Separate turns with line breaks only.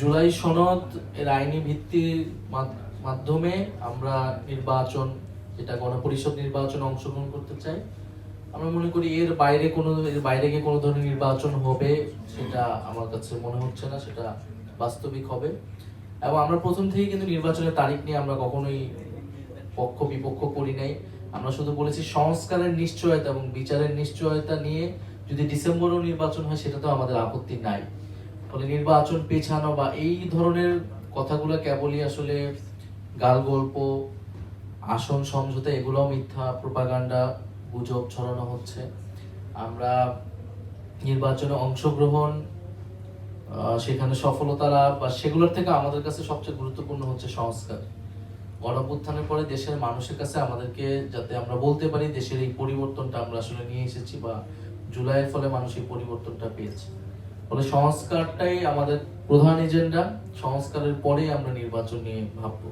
জুলাই সনদ এর আইনি ভিত্তির মাধ- মাধ্যমে আমরা নির্বাচন, যেটা গণপরিষদ নির্বাচনে অংশগ্রহণ করতে চাই। আমরা মনে করি এর বাইরে কোনো, এর বাইরে গিয়ে কোনো ধরনের নির্বাচন হবে সেটা আমার কাছে মনে হচ্ছে না, সেটা বাস্তবিক হবে। এবং আমরা প্রথম থেকেই কিন্তু নির্বাচনের তারিখ নিয়ে আমরা কখনোই পক্ষ বিপক্ষ করি নাই। আমরা শুধু বলেছি সংস্কারের নিশ্চয়তা এবং বিচারের নিশ্চয়তা নিয়ে যদি ডিসেম্বরেও নির্বাচন হয় সেটা তো আমাদের আপত্তি নাই। ফলে নির্বাচন পেছানো বা এই ধরনের কথাগুলো কেবলই আসলে গাল গল্প আসন সমঝোতা এগুলো মিথ্যা প্রোপাগান্ডা গুজব ছড়ানো হচ্ছে। আমরা নির্বাচনে অংশগ্রহণ সেখানে সফলতা লাভ বা সেগুলোর থেকে আমাদের কাছে সবচেয়ে গুরুত্বপূর্ণ হচ্ছে সংস্কার। গণপুত্থানের পরে দেশের মানুষের কাছে আমাদেরকে যাতে আমরা বলতে পারি দেশের এই পরিবর্তনটা আমরা আসলে নিয়ে এসেছি বা জুলাইয়ের ফলে মানুষ এই পরিবর্তনটা পেয়েছে। ফলে সংস্কারটাই আমাদের প্রধান এজেন্ডা সংস্কারের পরেই আমরা নির্বাচন নিয়ে ভাববো।